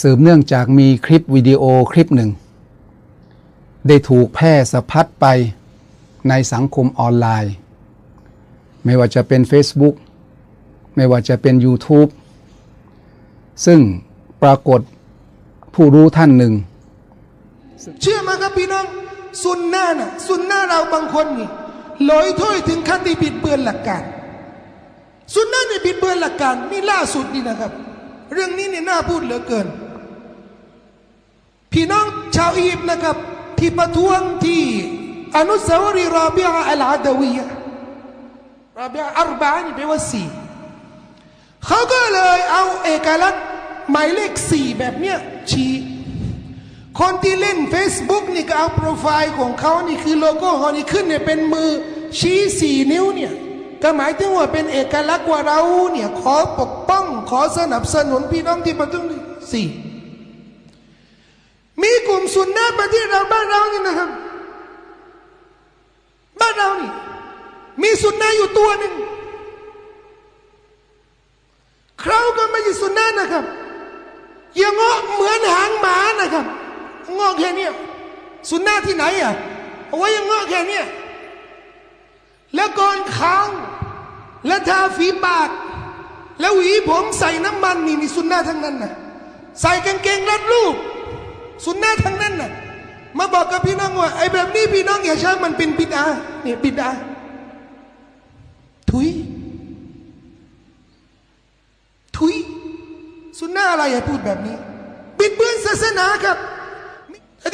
สืบเนื่องจากมีคลิปวิดีโอคลิปหนึ่ง ได้ถูกแพร่สะพัดไปในสังคมออนไลน์ ไม่ว่าจะเป็น Facebook ไม่ว่าจะเป็น YouTube ซึ่งปรากฏผู้รู้ท่านหนึ่ง เชื่อไหมครับพี่น้องซุนนะน่ะซุนนะเราบางคนนี่ลอยถ้อยถึงขั้นที่บิดเบือนหลักการซุนนะเนี่ยบิดเบือนหลักการนี่ล่าสุดนี่นะครับ เรื่องนี้เนี่ยน่าพูดเหลือเกิน พี่น้องชาวอียิปต์นะครับ ที่ประท้วงที่อนุสาวรีย์ราบิอาอัลอาดาวียะราบิอาอัรบานี่แปลว่าสี่เขาก็เลยเอาเอกลักษณ์หมายเลขสี่แบบเนี้ยชี้คนที่เล่น Facebook นี่ก็เอาโปรไฟล์ของเขานี่คือโลโก้เขานี่ขึ้นเนี่ยเป็นมือชี้สี่นิ้วเนี่ย ก็หมายถึงว่าเป็นเอกลักษณ์ว่าเราเนี่ยขอปกป้องขอสนับสนุนพี่น้องที่ประท้วงนี่สี่มีกลุ่มสุนนะประเทศเราบ้านเรานี่นะครับ บ้านเรานี่มีสุนนะอยู่ตัวหนึ่งเขาก็ไม่ใช่สุนนะนะครับย่างงาะเหมือนหางหมานะครับงาะแค่เนี้ยสุนนะที่ไหนอะเอาไว้ย่างงาะแค่เนี้ย แล้วก่อนเขาแล้วทาฝีปาก แล้วหวีผมใส่น้ำมันนี่นี่สุนนะทั้งนั้นนะใส่กางเกงรัดรูป สุนนะทั้งนั้นนะมาบอกกับพี่น้องว่าไอ้แบบนี้พี่น้องอย่าใช้มันเป็นบิดาเนี่ยบิดาถุย ถุย สุนนะอะไรอย่าพูดแบบนี้ บิดเบือนศาสนาครับ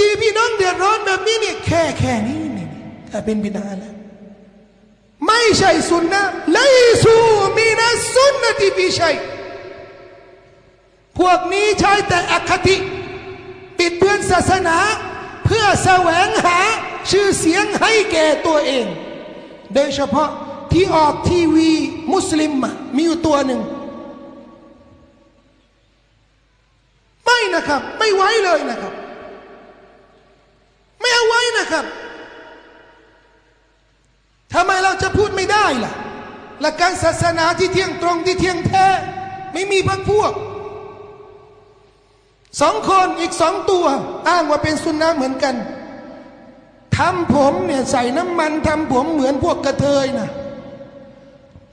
ที่พี่น้องเดือดร้อนแบบนี้เนี่ยแค่แค่นี้เนี่ยถ้าเป็นบิดาแล้ว ไม่ใช่สุนนะไลซูมีนะสุนนะที่พี่ใช่พวกนี้ใช้แต่อคติบิดเบือนศาสนา เพื่อแสวงหาชื่อเสียงให้แก่ตัวเอง โดยเฉพาะที่ออกทีวีมุสลิมมีอยู่ตัวหนึ่ง ไม่นะครับ ไม่ไว้เลยนะครับ ไม่เอาไว้นะครับ ทำไมเราจะพูดไม่ได้ล่ะ หลักการศาสนาที่เที่ยงตรงที่เที่ยงแท้ ไม่มีพักพวก สองคนอีกสองตัว อ้างว่าเป็นสุนนะเหมือนกันทำผมเนี่ยใส่น้ำมันทำผมเหมือนพวกกระเทยนะ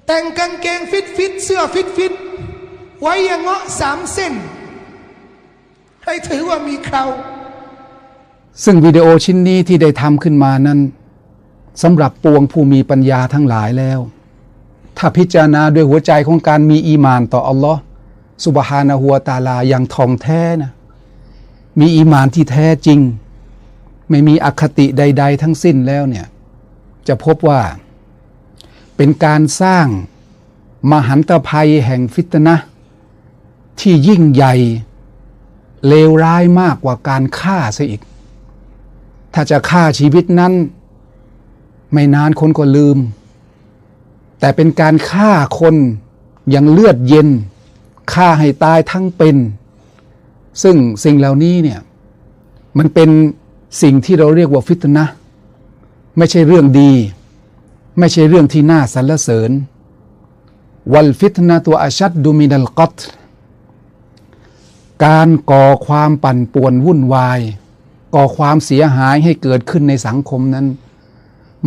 แต่งกางเกงฟิตฟิตเสื้อฟิตฟิตไว้ยังเงาะสามเส้น ให้ถือว่ามีเคราซึ่งวิดีโอชิ้นนี้ที่ได้ทำขึ้นมานั้น สำหรับปวงผู้มีปัญญาทั้งหลายแล้ว ถ้าพิจารณาด้วยหัวใจของการมีอีมานต่ออัลลอฮ์สุบฮานะฮัวตาลาอย่างทองแท้นะมีอีมานที่แท้จริง ไม่มีอคติใด ๆ ทั้งสิ้นแล้วเนี่ย จะพบว่า เป็นการสร้างมหันตภัยแห่งฟิตนะที่ยิ่งใหญ่ เลวร้ายมากกว่าการฆ่าซะอีก ถ้าจะฆ่าชีวิตนั้น ไม่นานคนก็ลืม แต่เป็นการฆ่าคนอย่างเลือดเย็นฆ่าให้ตายทั้งเป็น ซึ่งสิ่งเหล่านี้เนี่ยมันเป็นสิ่งที่เราเรียกว่าฟิตนะ ไม่ใช่เรื่องดี ไม่ใช่เรื่องที่น่าสรรเสริญ วัลฟิตนะตัวอาชัดดูมินัลกัตการก่อความปั่นป่วนวุ่นวาย ก่อความเสียหายให้เกิดขึ้นในสังคมนั้น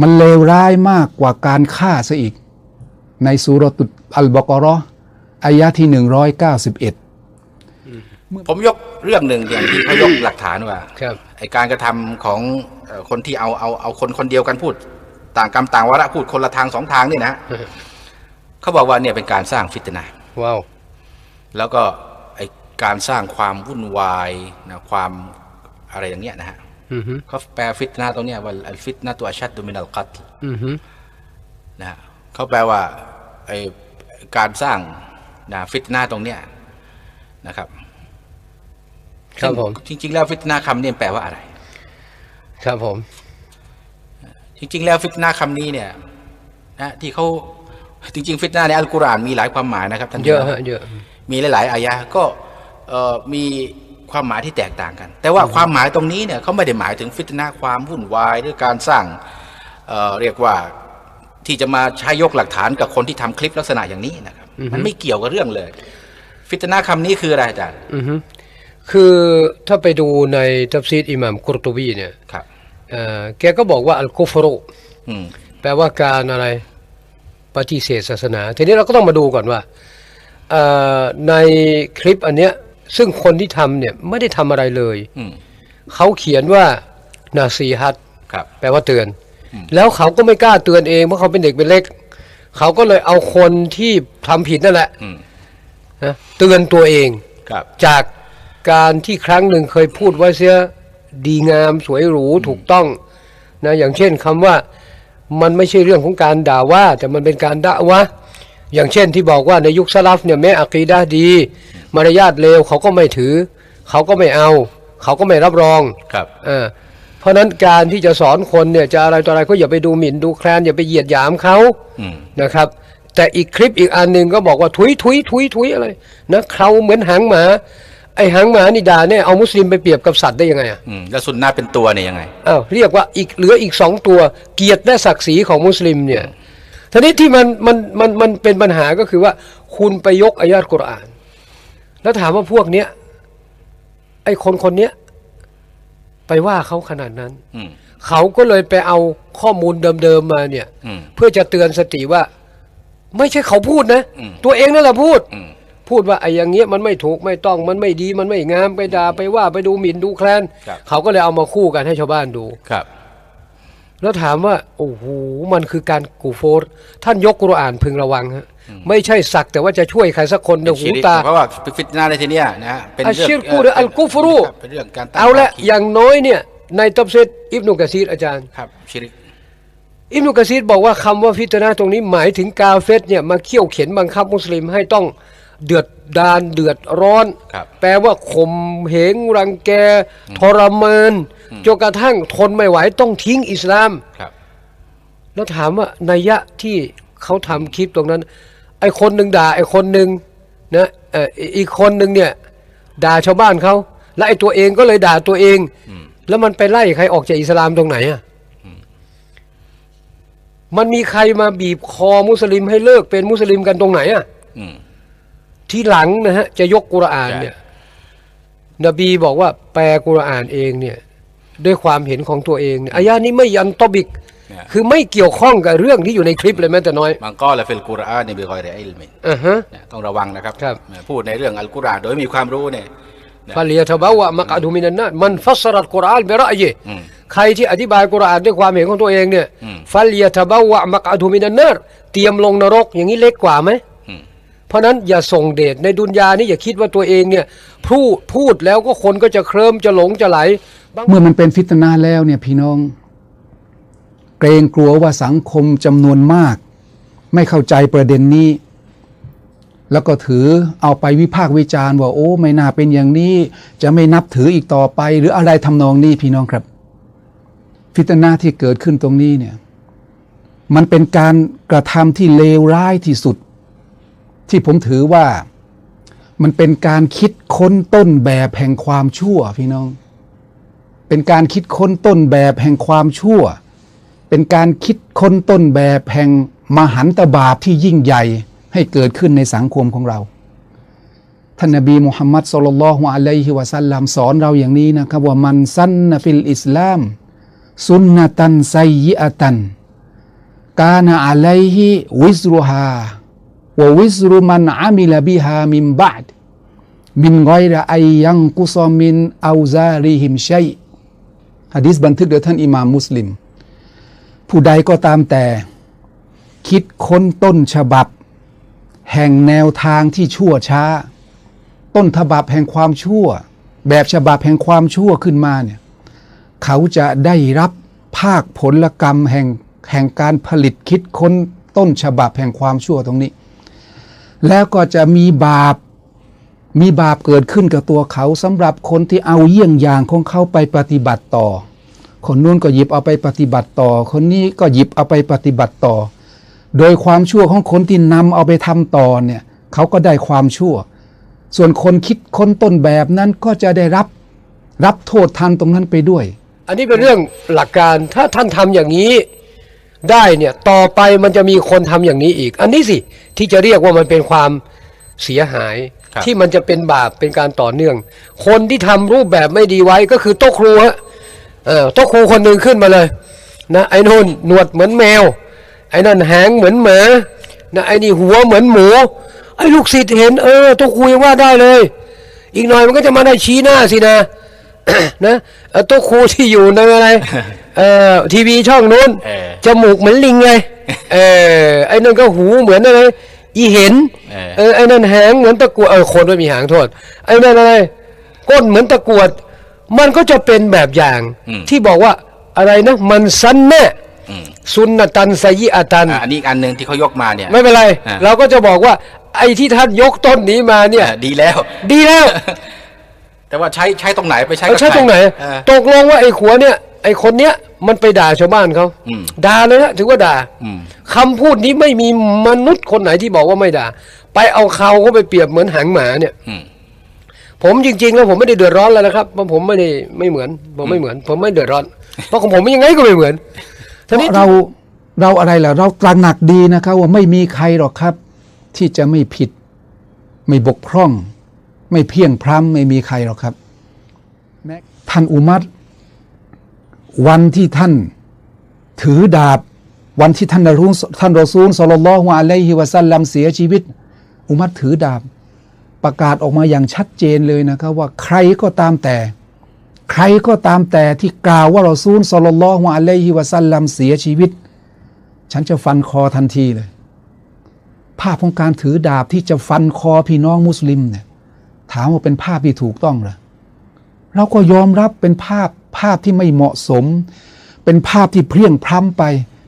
มันเลวร้ายมากกว่าการฆ่าซะอีก ในสุรตุอัลบกอรออายะที่191ผมยกเรื่องหนึ่งอย่างที่เขายกหลักฐานว่าครับไอการกระทำของเอ่อคนที่เอาเอาเอาคนคนเดียวกันพูด ต่างกรรมต่างวาระพูดคนละทางสองทางนี่นะเขาบอกว่าเนี่ยเป็นการสร้างฟิตนะห์ว้าวแล้วก็ไอการสร้างความวุ่นวายนะความอะไรอย่างเงี้ยนะฮะอือฮึ เขาแปลฟิตนะห์ตรงเนี้ยว่าอัลฟิตนะห์ตัวชัดดูมินัลกัตอือฮึนะฮะเขาแปลว่าไอการสร้างนะฟิตนะห์ตรงเนี้ยนะครับครับผมจริง ๆ แล้วฟิตนะห์คำนี้แปลว่าอะไร ครับผม จริง ๆ แล้วฟิตนะห์คำนี้เนี่ยนะที่เขาจริง ๆ ฟิตนะห์ในอัลกุรอานมีหลายความหมายนะครับท่านเยอะผู้ชมฮะเยอะมีหลาย ๆ อายะห์ก็เอ่อมี ความหมายที่แตกต่างกัน แต่ว่าความหมายตรงนี้เนี่ยเขาไม่ได้หมายถึงฟิตนะห์ความวุ่นวายหรือการสร้างเอ่อเรียกว่าที่จะมาใช้ยกหลักฐานกับคนที่ทำคลิปลักษณะอย่างนี้นะครับมันไม่เกี่ยวกับเรื่องเลย ฟิตนะห์คำนี้คืออะไรอาจารย์อือฮึคือถ้าไปดูในทัฟซีดอิหม่ามกุรตุบีเนี่ยครับเอ่อแกก็บอกว่าอัลกุฟรุอืมแปลว่าการอะไรปฏิเสธศาสนา ทีนี้เราก็ต้องมาดูก่อนว่าเอ่อในคลิปอันเนี้ย ซึ่งคนที่ทำเนี่ยไม่ได้ทำอะไรเลยอืมเขาเขียนว่านาซีฮัตครับแปลว่าเตือน แล้วเขาก็ไม่กล้าเตือนเองเพราะเขาเป็นเด็กเป็นเล็ก เขาก็เลยเอาคนที่ทำผิดนั่นแหละอืมนะเตือนตัวเองครับจากการที่ครั้งหนึ่งเคยพูดไว้เสียดีงามสวยหรูถูกต้องนะอย่างเช่นคำว่ามันไม่ใช่เรื่องของการด่าว่า แต่มันเป็นการด่าวะอย่างเช่นที่บอกว่าในยุคสลับเนี่ยแม้อักีดะห์ดี มารยาทเลวเขาก็ไม่ถือ เขาก็ไม่เอา เขาก็ไม่รับรองครับเออเพราะฉะนั้นการที่จะสอนคนเนี่ยจะอะไรต่ออะไรก็อย่าไปดูหมิ่นดูแคลนอย่าไปเหยียดหยามเขาอืมนะครับ แต่อีกคลิปอีกอันหนึ่งก็บอกว่าทุยทุยทุยทุยอะไรนะเขาเหมือนหางหมาไอหางหมานี่ด่าเนี่ยเอามุสลิมไปเปรียบกับสัตว์ได้ยังไงอะอืมแล้วสุนนะเป็นตัวเนี่ยยังไงอ้าวเรียกว่าอีกเหลืออีกสองตัวเกียรติและศักดิ์ศรีของมุสลิมเนี่ยทีนี้ที่มันมันมันมันเป็นปัญหาก็คือว่า คุณไปยกอายาตกุรอาน แล้วถามว่าพวกเนี้ยไอคนคนเนี้ยไปว่าเขาขนาดนั้นอืมเขาก็เลยไปเอาข้อมูลเดิมๆมาเนี่ยอืมเพื่อจะเตือนสติว่า ไม่ใช่เขาพูดนะอืมตัวเองนั่นแหละพูดอืมพูดว่าไอ้อย่างเงี้ยมันไม่ถูกไม่ต้องมันไม่ดีมันไม่งามไปด่าไปว่าไปดูหมิ่นดูแคลนครับเขาก็เลยเอามาคู่กันให้ชาวบ้านดูครับ แล้วถามว่า โอ้โหมันคือการกูโฟร์ท่านยกกุรอานพึงระวังฮะ ไม่ใช่สักแต่ว่าจะช่วยใครสักคนในเป็นหูชิริกตาเพราะว่าฟิตนาในที่เนี้ยนะฮะเป็นอัชเรื่องชิรกูหรืออัลกุฟรุครับเป็นเรื่องการตั้งเอาละภคีอย่างน้อยเนี่ยในตับเซตอิบนุกะซีรอาจารย์ครับชิริกอิบนุกะซีรบอกว่าคำว่าฟิตนาตรงนี้หมายถึงกาเฟตเนี่ยมาเขี่ยวเข็นบังคับมุสลิมให้ต้องเดือดดานเดือดร้อนครับแปลว่าข่มเหงรังแก ทรมานจนกระทั่งทนไม่ไหวต้องทิ้งอิสลามครับแล้วถามว่านัยยะที่เขาทำคลิปตรงนั้น ไอ้คนหนึ่งด่าไอ้คนหนึ่งนะเอ่ออีกคนหนึ่งเนี่ย ด่าชาวบ้านเขาและไอ้ตัวเองก็เลยด่าตัวเองแล้วมันไปไล่ใครออกจากอิสลามตรงไหนอะมันมีใครมาบีบคอมุสลิมให้เลิกเป็นมุสลิมกันตรงไหนอะอืมที่หลังนะฮะ จะยกกุรอานเนี่ย นบีบอกว่าแปลกุรอานเองเนี่ย ด้วยความเห็นของตัวเองเนี่ยอายานี้ไม่ยันตอบิกเนี่ย คือไม่เกี่ยวข้องกับเรื่องที่อยู่ในคลิปเลยแม้แต่น้อยมันก็ละฟิลกุรอานในบิกอยรอิลมินอ่าฮะเนี่ยต้องระวังนะครับครับ พูดในเรื่องอัลกุรอานโดยไม่มีความรู้เนี่ยฟาเลียทบาวะมักอดุมินันนามันฟัสรัตกุรอานเบระเยอืมใครที่อธิบายกุรอานด้วยความเห็นของตัวเองเนี่ยอืมฟาเลียทบาวะมักอดุมินันนาเตรียมลงนรกอย่างนี้เล็กกว่าไหมอืมเพราะนั้นอย่าส่งเดชในดุนยานี่อย่าคิดว่าตัวเองเนี่ยพูดพูดแล้วก็คนก็จะเคลิ้มจะหลงจะไหลบางเมื่อมันเป็นฟิตนาแล้วเนี่ยพี่น้องเก รงกลัวว่าสังคมจำนวนมาก ไม่เข้าใจประเด็นนี้ แล้วก็ถือเอาไปวิพากษ์วิจารณ์ว่าโอ้ ไม่น่าเป็นอย่างนี้ จะไม่นับถืออีกต่อไป หรืออะไรทำนองนี้พี่น้องครับ ฟิตนาที่เกิดขึ้นตรงนี้เนี่ยมันเป็นการกระทำที่เลวร้ายที่สุด ที่ผมถือว่ามันเป็นการคิดค้นต้นแบบแห่งความชั่วพี่น้อง เป็นการคิดค้นต้นแบบแห่งความชั่ว เป็นการคิดค้นต้นแบบแห่งมหันตบาปที่ยิ่งใหญ่ให้เกิดขึ้นในสังคมของเรา ท่านนบีมุฮัมมัดสุลลัลฮุอะลัยฮิวะสัลลัมสอนเราอย่างนี้นะครับว่ามันซันนฟิลอิสลาม สุนนตันไซยิอะตัน กานะอะลัยฮิวิซรุฮาวะวิซรุมันอามิลบิฮามินบะดมินกอยระไอยังกุซอมินอาซาริฮิมชัยฮะดิษบันทึกโดยท่านอิหม่ามมุสลิม ผู้ใดก็ตามแต่ คิดค้นต้นฉบับ แห่งแนวทางที่ชั่วช้า ต้นฉบับแห่งความชั่ว แบบฉบับแห่งความชั่วขึ้นมาเนี่ยเขาจะได้รับภาคผลกรรมแห่งแห่งการผลิตคิดค้นต้นฉบับแห่งความชั่วตรงนี้ แล้วก็จะมีบาปมีบาปเกิดขึ้นกับตัวเขาสำหรับคนที่เอาเยี่ยงอย่างของเขาไปปฏิบัติต่อ คนนู้นก็หยิบเอาไปปฏิบัติต่อ คนนี้ก็หยิบเอาไปปฏิบัติต่อ โดยความชั่วของคนที่นำเอาไปทำต่อเนี่ยเขาก็ได้ความชั่ว ส่วนคนคิดค้นต้นแบบนั้นก็จะได้รับรับโทษทันตรงนั้นไปด้วย อันนี้เป็นเรื่องหลักการถ้าท่านทำอย่างนี้ได้เนี่ยต่อไปมันจะมีคนทำอย่างนี้อีก อันนี้สิที่จะเรียกว่ามันเป็นความเสียหายครับที่มันจะเป็นบาปเป็นการต่อเนื่อง คนที่ทำรูปแบบไม่ดีไว้ก็คือโต๊ะครูฮะ เออโต๊ะครูคนหนึ่งขึ้นมาเลยนะไอ้นู่นหนวดเหมือนแมว ไอ้นั่นหางเหมือนหมานะไอ้นี่หัวเหมือนหมู ไอ้ลูกศิษย์เห็น เออโต๊ะครูยังว่าได้เลย อีกหน่อยมันก็จะมาได้ชี้หน้าสินะนะเอ่อโต๊ะครูที่อยู่ในอะไรเอ่อทีวีช่องนู้นเออจมูกเหมือนลิงเลยเออไอ้นั่นก็หูเหมือนอะไรอีเห็นเออเออไอ้นั่นหางเหมือนตะกรวดเออคนไม่มีหางโทษไอ้นั่นอะไรก้นเหมือนตะกรวด มันก็จะเป็นแบบอย่างอืมที่บอกว่าอะไรนะมันซันแน่อืมซุนนตันไซยิอาตันอะอันนี้อีกอันหนึ่งที่เขายกมาเนี่ย ไม่เป็นไรอ่าเราก็จะบอกว่า ไอ้ที่ท่านยกต้นนี้มาเนี่ยอะดีแล้ว ดีแล้ว แต่ว่าใช้ใช้ตรงไหนไปใช้เอากับใช่ตรงไหนเออตกลงว่าไอ้ขัวเนี่ย ไอ้คนเนี้ยมันไปด่าชาวบ้านเขาอืมด่าเลยนะถือว่าด่าอืมคำพูดนี้ไม่มีมนุษย์คนไหนที่บอกว่าไม่ด่า ไปเอาเขาเขาไปเปรียบเหมือนหางหมาเนี่ยอืม ผมจริง ๆ แล้วผมไม่ได้เดือดร้อนแล้วนะครับเพราะผมไม่ได้ไม่เหมือน ผมไม่เหมือน ผมไม่เดือดร้อน เพราะของผมยังไงก็ไม่เหมือนทีนี้เราเราอะไรล่ะเราตระหนักดีนะครับ ว่าไม่มีใครหรอกครับ ที่จะไม่ผิด ไม่บกพร่อง ไม่เพียงพร้ำไม่มีใครหรอกครับแม้ท่านอุมัรวันที่ท่านถือดาบ วันที่ท่านนรุสท่านรอซูลสลลัลลอฮุอะลัยฮิวะซัลลัมเสียชีวิต อุมัรถือดาบ ประกาศออกมาอย่างชัดเจนเลยนะครับว่าใครก็ตามแต่ ใครก็ตามแต่ที่กล่าวว่ารอซูลสลลลอฮุอะลัยฮิวะซัลลัมเสียชีวิต ฉันจะฟันคอทันทีเลย ภาพของการถือดาบที่จะฟันคอพี่น้องมุสลิมเนี่ยถามว่าเป็นภาพที่ถูกต้องหรือเราก็ยอมรับเป็นภาพภาพที่ไม่เหมาะสม เป็นภาพที่เพรียงพร้ำไป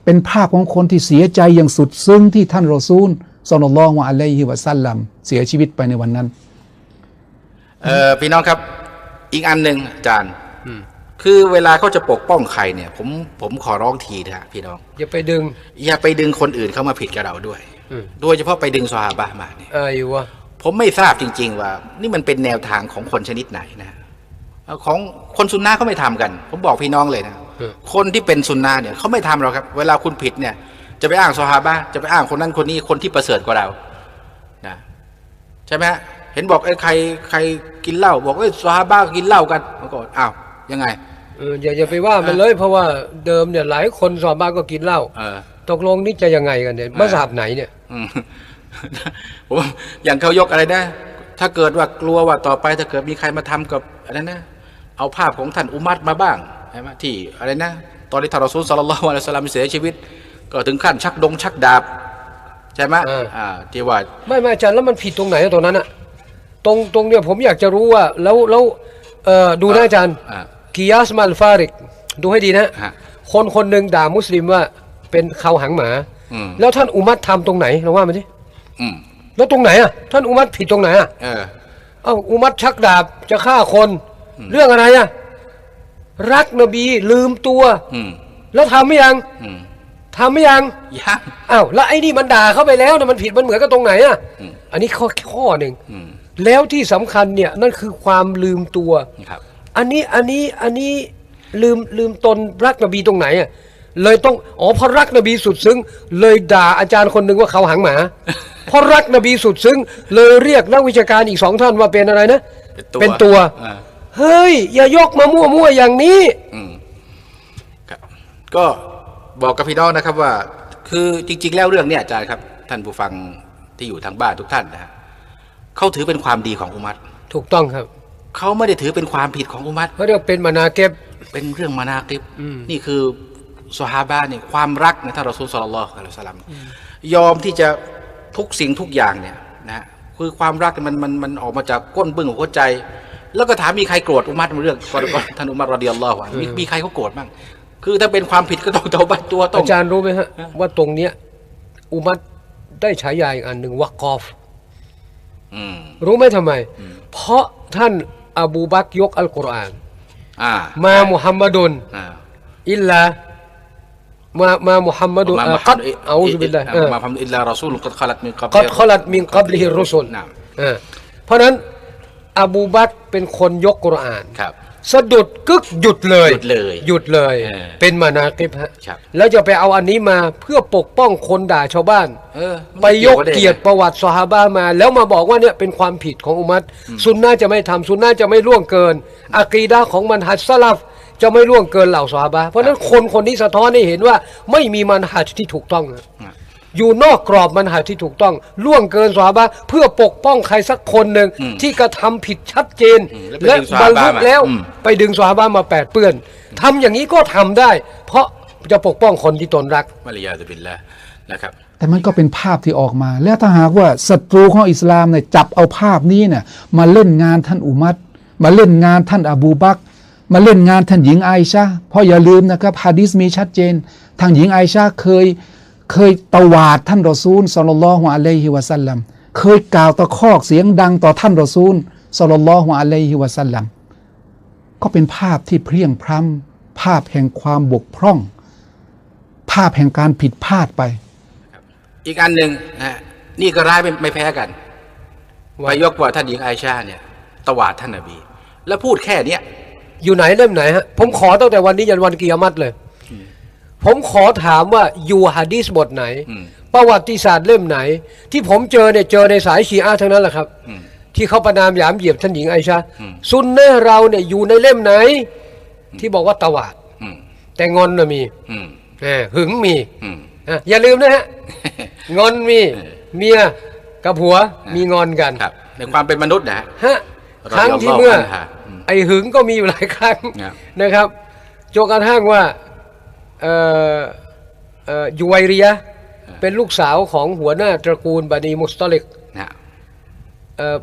เป็นภาพของคนที่เสียใจอย่างสุดซึ้งที่ท่านรอซูล สลลัลลอฮุอะลัยฮิวะซัลลัมเสียชีวิตไปในวันนั้นเออพี่น้องครับ อีกอันหนึ่งอาจารย์คือเวลาเขาจะปกป้องใครเนี่ย ผมผมขอร้องทีนะฮะพี่น้อง อย่าไปดึง อย่าไปดึงคนอื่นเข้ามาผิดกับเราด้วยอืมโดยเฉพาะไปดึงซอฮาบะห์มาเนี่ยไอ้วะผมไม่ทราบจริง ๆ ว่า นี่มันเป็นแนวทางของคนชนิดไหนนะเอาของคนซุนนะเขาไม่ทำกัน ผมบอกพี่น้องเลยนะคนที่เป็นซุนนะเนี่ยเขาไม่ทำหรอกครับ เวลาคุณผิดเนี่ย จะไปอ้างซอฮาบะห์จะไปอ้างคนนั้นคนนี้คนที่ประเสริฐกว่าเรานะใช่ไหมฮะเห็นบอกไอ้ใครใครกินเหล้าบอกเอ้ยซอฮาบะห์กินเหล้ากันมันก็อ้าวยังไงเอออย่าอย่าไปว่ามันเลยเพราะว่าเดิมเนี่ยหลายคนสอบบ้านก็กินเหล้าเออตกลงนี่จะยังไงกันเนี่ยมาสาบไหนเนี่ยอืมผมอย่างเขายกอะไรนะ ถ้าเกิดว่ากลัวว่าต่อไปถ้าเกิดมีใครมาทำกับอะไรนะ เอาภาพของท่านอุมัรมาบ้างใช่ไหมที่อะไรนะ ตอนที่ท่านรอซูลสัลลัลลอฮุอะลัยฮิวะสัลลัมเสียชีวิต ก็ถึงขั้นชักดงชักดาบ ใช่ไหมเอออ่อ่าที่ว่า ไม่ไม่อาจารย์แล้วมันผิดตรงไหนอะตรงนั้นอะตรงตรงเนี่ยผมอยากจะรู้ว่าแล้วแล้วเอ่อดูนะอาจารย์อ่ากิยาสมาลฟาริกดูให้ดีนะ ฮะคนคนหนึ่งด่ามุสลิมว่าเป็นเขาหางหมา อืม แล้วท่านอุมัตทำตรงไหนลองว่ามาดิอืมแล้วตรงไหนอะท่านอุมัตผิดตรงไหนอะเออ เอ้าอุมัตชักดาบจะฆ่าคน เรื่องอะไรอะรักนบีลืมตัว อืม แล้วทำไม่ยัง อืม ทำไม่ยังยัง อ้าวแล้วไอ้นี่มันด่าเข้าไปแล้วนะมันผิดมันเหมือนกับตรงไหนอะอืม อันนี้ข้อข้อหนึ่ง อืมแล้วที่สำคัญเนี่ยนั่นคือความลืมตัว ครับ อันนี้อันนี้อันนี้ลืมลืมตนรักนบีตรงไหนอะเลยต้องอ๋อเพราะรักนบีสุดซึ้ง เลยด่าอาจารย์คนหนึ่งว่าเขาหางหมา เพราะรักนบีสุดซึ้ง เลยเรียกนักวิชาการอีกสองท่านว่าเป็นอะไรนะเป็นตัวเป็นตัวอ่า เฮ้ย อย่ายกมามั่วๆอย่างนี้ อืมครับก็ บอกกับพี่น้องนะครับว่า คือจริง ๆ แล้วเรื่องเนี้ยอาจารย์ครับ ท่านผู้ฟังที่อยู่ทางบ้านทุกท่านนะฮะเขาถือเป็นความดีของอุมัตถูกต้องครับเขาไม่ได้ถือเป็นความผิดของอุมัตเขาเรียกเป็นมานาเก็บเป็นเรื่องมานากิบอืมนี่คือสฮาบะเนี่ยความรักในท่านรอซูลสลลัลลอฮุอะลัยฮิวะสัลลัมยอมที่จะทุกสิ่งทุกอย่างเนี่ยนะฮะคือความรักเนี่ยมันมันมันออกมาจากก้นบึ้งของหัวใจ แล้วก็ถามมีใครโกรธอุมัตในเรื่องก่อนก่อนท่านอุมัตรรอดิยัลลอฮุอันฮุมีมีใครเขาโกรธบ้าง คือถ้าเป็นความผิดก็ต้องเตาบัตตัวต้องอาจารย์รู้ไหมฮะ ว่าตรงเนี้ย อุมัตได้ฉายาอีกอันหนึ่งว่ากอฟอืมรู้ไหมทำไม เพราะท่านอบูบักรยกอัลกุรอานอ่ามามุฮัมมัดุนอ่าอิลลามามามุฮัมมัดุนมาอ่ามากัดเอาซุบิลลาห์อ่ามาพัมอิลลารอซูลกัดขลัดมินกับกัดขลัดมินกับลิฮิรุสุลนะอ่าเพราะฉะนั้น อบูบักรเป็นคนยกกุรอานครับ สะดุดกึกหยุดเลยหยุดเลยหยุดเลย เออเป็นมานาคิบฮะครับ แล้วจะไปเอาอันนี้มาเพื่อปกป้องคนด่าชาวบ้าน เออไปยกเกียรติประวัติซอฮาบะมา แล้วมาบอกว่าเนี่ยเป็นความผิดของอุมัตซุนนะห์จะไม่ทำซุนนะห์จะไม่ล่วงเกินอะกีดะห์ของมันฮัดสลัฟจะไม่ล่วงเกินเหล่าซอฮาบะห์เพราะฉะนั้นคนคนนี้สะท้อนให้เห็นว่าไม่มีมันฮัดที่ถูกต้องนะ อ ยู่นอกกรอบมันฮัดที่ถูกต้อง ล่วงเกินซอฮาบะห์เพื่อปกป้องใครสักคนหนึ่งที่กระทำผิดชัดเจนอืมและแล้วบไปรรดึงซอฮาบะห์มาลุแล้วอืมไปดึงซอฮาบะห์มาแปดเปื้อนทำอย่างนี้ก็ทำได้ เพราะจะปกป้องคนที่ตนรักมาริยาตุบิลละนะครับแต่มันก็เป็นภาพที่ออกมา แล้วถ้าหากว่าศัตรูของอิสลามเนี่ยจับเอาภาพนี้เนี่ยมาเล่นงานท่านอุมัตมาเล่นงานท่านอบูบักรมาเล่นงานท่านหญิงไอชาเพราะอย่าลืมนะครับฮะดิษมีชัดเจน ทางหญิงไอชาเคย เคยตวาดท่านรอซูลสัลลัลลอฮุอะลัยฮิวะสัลลัมเคยกล่าวตะคอกเสียงดังต่อท่านรอซูลสัลลัลลอฮุอะลัยฮิวะสัลลัมก็เป็นภาพที่เพรียงพร้ำภาพแห่งความบกพร่อง ภาพแห่งการผิดพลาดไป อีกอันหนึ่งนะฮะนี่ก็ร้ายไม่ไม่แพ้กันว่าไปยกว่าท่านหญิงไอชาเนี่ยตวาดท่านนบี แล้วพูดแค่เนี้ยอยู่ไหนเล่มไหนฮะผมขอตั้งแต่วันนี้ยันวันกิยามัตเลย ผมขอถามว่าอยู่ฮะดีษบทไหนอืมประวัติศาสตร์เล่มไหน ที่ผมเจอเนี่ยเจอในสายชีอะห์ทั้งนั้นแหละครับอืมที่เขาประนามหยามเหยียบท่านหญิงไอชาอืมซุนนะห์เราเนี่ยอยู่ในเล่มไหน ที่บอกว่าตวาดอืมแต่งอนน่ะมีอืมแหมหึงมีอืมอะอย่าลืมนะฮะงอนมีเมียกับผัวมีงอนกันครับในความเป็นมนุษย์นะฮะฮะรอครั้งยัลลอฮุที่เมื่ออันฮาอืมไอ้หึงก็มีอยู่หลายครั้งครับนะครับจนกระทั่งว่า เอ่อเอ่อยูไวเรียเป็นลูกสาวของหัวหน้าตระกูลบานีมุสตอลิกนะฮะเอ่อ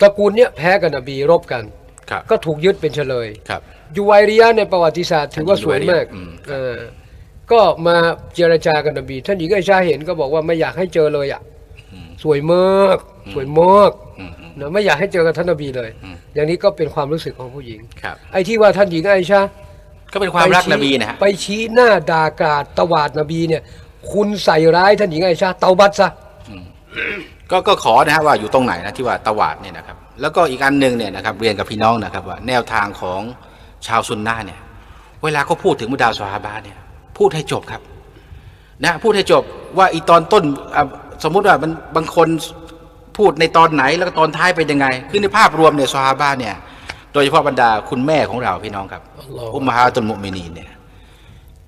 ตระกูลเนี้ยแพ้กับนบีรบกัน ครับก็ถูกยึดเป็นเฉลยครับยูไวเรียในประวัติศาสตร์ถือว่าสวยมากอืมเออก็มาเจรจากับนบี ท่านหญิงไอชาเห็นก็บอกว่าไม่อยากให้เจอเลยอะสวยมากสวยมากอืมอืมนะไม่อยากให้เจอกับท่านนบีเลย อย่างนี้ก็เป็นความรู้สึกของผู้หญิงครับไอ้ที่ว่าท่านหญิงไอชา ก็เป็นความรักไปชี้นบีนะฮะไปชี้หน้าด่ากราดตวาดนบีเนี่ย คุณใส่ร้ายท่านหญิงไอชาเตาบัตซะก็ก็ขอนะฮะว่าอยู่ตรงไหนนะที่ว่าตวาดเนี่ยนะครับ แล้วก็อีกอันหนึ่งเนี่ยนะครับเรียนกับพี่น้องนะครับว่าแนวทางของชาวซุนนะห์เนี่ย เวลาเขาพูดถึงมุดาวซอฮาบะห์เนี่ย พูดให้จบครับ นะพูดให้จบว่าอีตอนต้นอะสมมุติว่ามันบางคนพูดในตอนไหนแล้วก็ตอนท้ายเป็นยังไง คือในภาพรวมเนี่ยซอฮาบะห์เนี่ย โดยเฉพาะบรรดาคุณแม่ของเราพี่น้องครับ อุมมะฮาตุลมุมินีนเนี่ย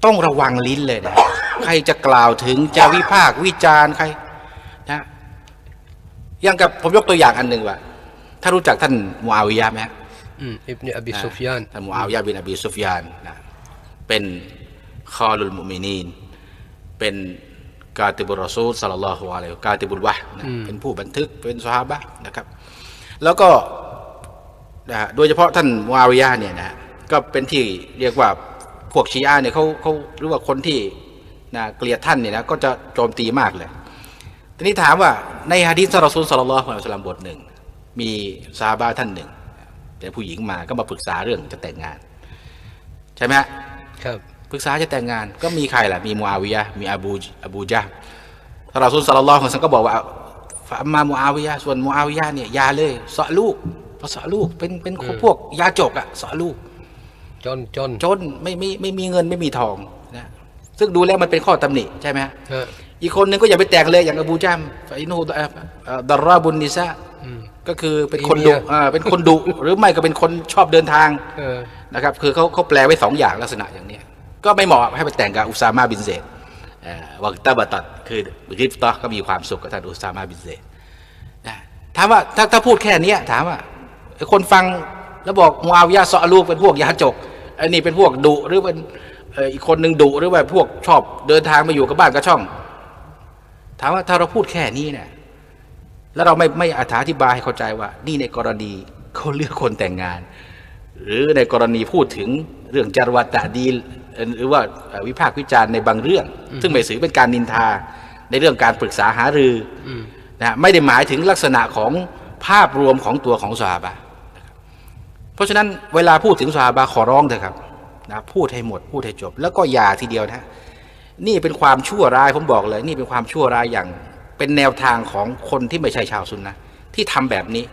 ต้องระวังลิ้นเลยนะ ใครจะกล่าวถึงจะวิพากษ์วิจารณ์ใครนะอย่างกับผมยกตัวอย่างอันหนึ่งว่าถ้ารู้จักท่านมูอาวิยะห์ไหมฮะอืมอิบเนอบิซุฟยานท่านมูอาวิยะห์บินอบีซุฟยานนะเป็นคอลุลมุมินีน เป็นกาติบุรรอซูลสัลลัลลอฮุอะลัยฮิกาติบุลวะห์นะเป็นผู้บันทึกเป็นสฮาบะห์นะครับ แล้วก็ นะฮะโดยเฉพาะท่านมูอาวิยะห์เนี่ยนะฮะก็เป็นที่เรียกว่าพวกชีอะห์เนี่ยเขาเขาหรือว่าคนที่นะเกลียดท่านเนี่ยนะก็จะโจมตีมากเลย ทีนี้ถามว่าในฮะดีษรอซูลสัลลัลลอฮุอะลัยฮิวะสัลลัมบทหนึ่งมีซาฮาบะห์ท่านหนึ่งเป็นผู้หญิงมาก็มาปรึกษาเรื่องจะแต่งงาน ใช่ไหมฮะครับปรึกษาจะแต่งงานก็มีใครล่ะมีมูอาวิยะห์มีอบูอบูจาห์ท่านรอซูลสัลลัลลอฮุอะลัยฮิวะซัลลัมก็บอกว่าฟะอัมมามูอาวิยะห์ส่วนมูอาวิยะห์เนี่ยอยาเลยเสาะลูก เพราะเสาะลูกเป็นเป็นพวกยาจกอะเสาะลูก จนจนจนไม่ไม่ไม่มีเงินไม่มีทองนะซึ่งดูแล้วมันเป็นข้อตำหนิใช่ไหมฮะฮะอีกคนหนึ่งก็อย่าไปแต่งเลยอย่างอบูจามฟะอินูเอ่อเอ่อดารราบุนนิซาอืมก็คือเป็นคนมีเมีดุยอ่าเป็นคนดุหรือไม่ก็เป็นคนชอบเดินทางเออนะครับ คือเขาเขาแปลไว้สองอย่างลักษณะอย่างเนี้ยก็ไม่เหมาะให้ไปแต่งกับอุซามาบินเซดเอ่อวักตาบะตัดคือริฟตอก็มีความสุขกับท่านอุซามาบินเซดนะถามว่าถ้าถ้าพูดแค่เนี้ยถามว่าไอ้ คนฟังแล้วบอกมูอาวิยะห์ซอลูกเป็นพวกยาจกไอ้นี่เป็นพวกดุหรือเป็นเอ่ออีกคนหนึ่งดุหรือว่าพวกชอบเดินทางมาอยู่กับบ้านกับช่อง ถามว่าถ้าเราพูดแค่นี้เนี่ยแล้วเราไม่ไม่อธิบายให้เข้าใจว่า นี่ในกรณีเขาเลือกคนแต่งงาน หรือในกรณีพูดถึงเรื่องจารวัตตะดีลหรือว่าเอ่อวิพากษ์วิจารณ์ในบางเรื่อง ซึ่งไม่ถือเป็นการนินทาในเรื่องการปรึกษาหารืออนะฮะไม่ได้หมายถึงลักษณะของภาพรวมของตัวของสหาบะนะครับ เพราะฉะนั้นเวลาพูดถึงสาบะขอร้องเถอะครับนะพูดให้หมดพูดให้จบ แล้วก็อย่าทีเดียวนะนี่เป็นความชั่วร้ายผมบอกเลย นี่เป็นความชั่วร้ายอย่างเป็นแนวทางของคนที่ไม่ใช่ชาวซุนนะที่ทำแบบนี้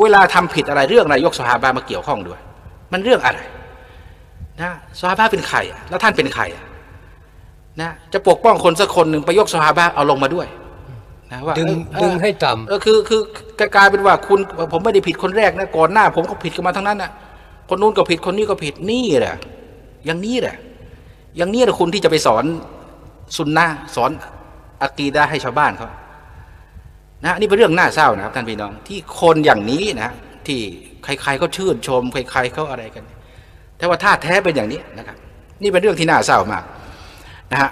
เวลาทำผิดอะไรเรื่องอะไรยกสหาบามาเกี่ยวข้องด้วย มันเรื่องอะไรนะซอฮาบะเป็นใครแล้วท่านเป็นใครนะจะปกป้องคนสักคนหนึ่งไปยกซอฮาบะเอาลงมาด้วย นะว่าดึงเออดึงให้ต่ำเออคือคือกลายเป็นว่าคุณผมไม่ได้ผิดคนแรกนะก่อนหน้า ผมก็ผิดกันมาทั้งนั้นนะคนนู้นก็ผิดคนนี้ก็ผิดนี่แหละอย่างนี้แหละอย่างนี้แหละคุณที่จะไปสอนสุนนะสอนอะกีดะห์ให้ชาวบ้านเขานะนี่เป็นเรื่องน่าเศร้านะครับท่านพี่น้องที่คนอย่างนี้นะที่ใครๆก็ชื่นชม ใครๆเขาอะไรกัน แต่ว่าท่าแท้เป็นอย่างนี้นะครับ นี่เป็นเรื่องที่น่าเศร้ามากนะฮะ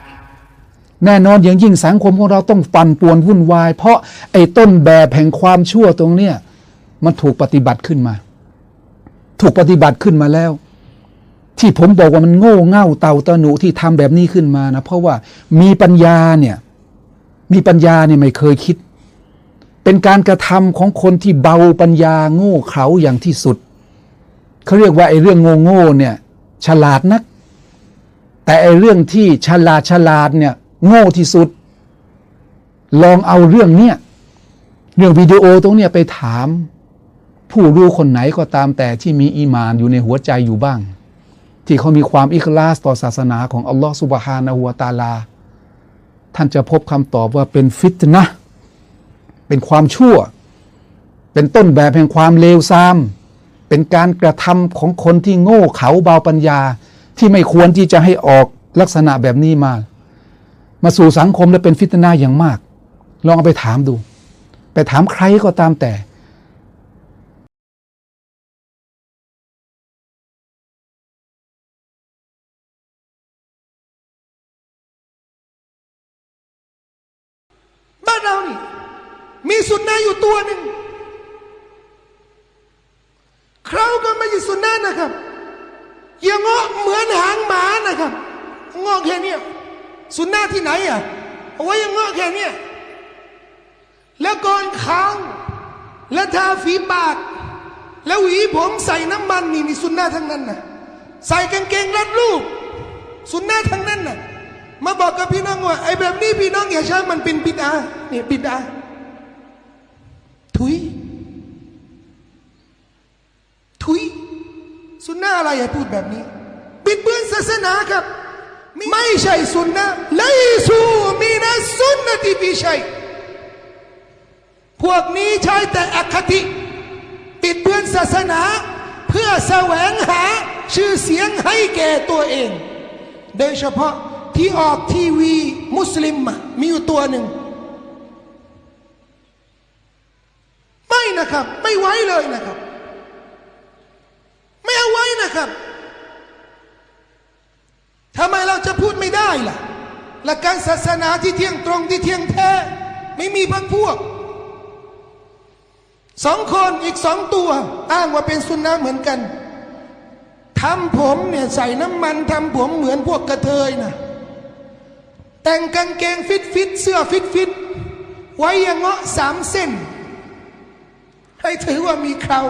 แน่นอนอย่างยิ่งสังคมของเราต้องปั่นป่วนวุ่นวาย เพราะไอ้ต้นแบบแห่งความชั่วตรงเนี้ยมันถูกปฏิบัติขึ้นมา ถูกปฏิบัติขึ้นมาแล้ว ที่ผมบอกว่ามันโง่เง่าเต่าตะหนุที่ทำแบบนี้ขึ้นมานะเพราะว่ามีปัญญาเนี่ยมีปัญญาเนี่ยไม่เคยคิด เป็นการกระทำของคนที่เบาปัญญาโง่เขลาอย่างที่สุดเขาเรียกว่าไอ้เรื่องโง่โง่เนี่ยฉลาดนัก แต่ไอ้เรื่องที่ฉลาดฉลาดเนี่ย โง่ที่สุด ลองเอาเรื่องเนี้ยเรื่องวิดีโอตรงเนี้ยไปถาม ผู้รู้คนไหนก็ตามแต่ที่มีอีมานอยู่ในหัวใจอยู่บ้าง ที่เขามีความอิคลาสต่อศาสนาของอัลลอฮฺสุบฮานะฮูวตาลา ท่านจะพบคำตอบว่าเป็นฟิตนะเป็นความชั่ว เป็นต้นแบบแห่งความเลวทราม เป็นการกระทำของคนที่โง่เขาเบาปัญญาที่ไม่ควรที่จะให้ออกลักษณะแบบนี้มา มาสู่สังคมและเป็นฟิตนาอย่างมาก ลองเอาไปถามดู ไปถามใครก็ตามแต่บ้านเรานี่มีสุนนะอยู่ตัวหนึ่งเขาก็ไม่ใช่สุนนะนะครับย่างงาะเหมือนหางหมานะครับงอกแค่เนี้ย สุนนะที่ไหนอะเอาไว้ยังเงาะแค่เนี้ยแล้วก่อนขาวแล้วทาฝีปาก แล้วหวีผมใส่น้ำมันนี่นี่สุนนะทั้งนั้นนะใส่กางเกงรัดรูปสุนนะทั้งนั้นนะมาบอกกับพี่น้องว่าไอ้แบบนี้พี่น้องอย่าใช้มันเป็นบิดอาเนี่ยบิดอาถุย ถุย สุนนะอะไรอย่าพูดแบบนี้บิดเบือนศาสนาครับ ไม่ใช่สุนนะไลซูมีนะสุนนะที่พี่ใช่พวกนี้ใช้แต่อคติบิดเบือนศาสนา เพื่อแสวงหาชื่อเสียงให้แก่ตัวเอง โดยเฉพาะที่ออกทีวีมุสลิมอะมีอยู่ตัวหนึ่ง ไม่นะครับ ไม่ไว้เลยนะครับ ไม่เอาไว้นะครับทำไมเราจะพูดไม่ได้ล่ะ หลักการศาสนาที่เที่ยงตรงที่เที่ยงแท้ ไม่มีพักพวกสองคนอีกสองตัว อ้างว่าเป็นสุนนะเหมือนกันทำผมเนี่ยใส่น้ำมันทำผมเหมือนพวกกระเทยนะแต่งกางเกงฟิตฟิตเสื้อฟิตฟิตไว้ยังเงาะสามเส้น ให้ถือว่ามีเครา